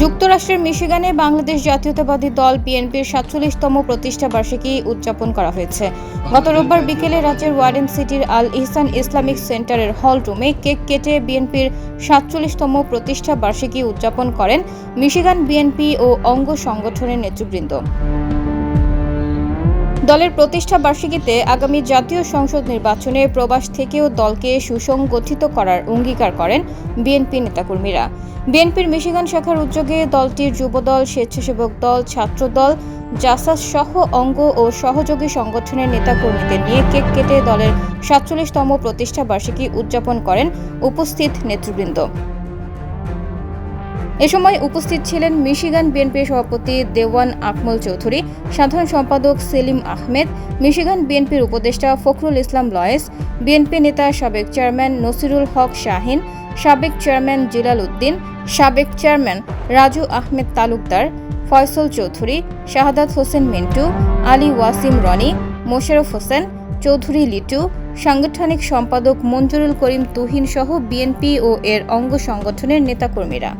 যুক্তরাষ্ট্রের মিশিগানে বাংলাদেশ জাতীয়তাবাদী দল বিএনপির সাতচল্লিশতম প্রতিষ্ঠা বার্ষিকী উদযাপন করা হয়েছে। গত রোববার বিকেলে রাজ্যের ওয়ারেন সিটির আল ইহসান ইসলামিক সেন্টারের হল রুমে কেক কেটে বিএনপির সাতচল্লিশতম প্রতিষ্ঠা বার্ষিকী উদযাপন করেন মিশিগান বিএনপি ও অঙ্গ সংগঠনের নেতৃবৃন্দ। দলের প্রতিষ্ঠা বার্ষিকীতে আগামী জাতীয় সংসদ নির্বাচনে প্রবাস থেকেও দলকে সুসংগঠিত করার অঙ্গীকার করেন বিএনপি নেতাকর্মীরা। বিএনপির মিশিগান শাখার উদ্যোগে দলটির যুবদল, স্বেচ্ছাসেবক দল, ছাত্রদল, জাসাস সহ অঙ্গ ও সহযোগী সংগঠনের নেতাকর্মীদের নিয়ে কেক কেটে দলের সাতচল্লিশতম প্রতিষ্ঠা বার্ষিকী উদযাপন করেন উপস্থিত নেতৃবৃন্দ। এ সময় উপস্থিত ছিলেন মিশিগান বিএনপি সভাপতি দেওয়ান আকমল চৌধুরী, সাধারণ সম্পাদক সেলিম আহমেদ, মিশিগান বিএনপির উপদেষ্টা ফখরুল ইসলাম লয়েস, বিএনপি নেতা সাবেক চেয়ারম্যান নসিরুল হক শাহিন, সাবেক চেয়ারম্যান জিলাল উদ্দিন, সাবেক চেয়ারম্যান রাজু আহমেদ তালুকদার, ফয়সল চৌধুরী, শাহাদাত হোসেন মিন্টু, আলী ওয়াসিম রনি মোশারফ হোসেন, চৌধুরী লিটু, সাংগঠনিক সম্পাদক মঞ্জুরুল করিম তুহিন সহ বিএনপি ও এর অঙ্গ সংগঠনের নেতাকর্মীরা।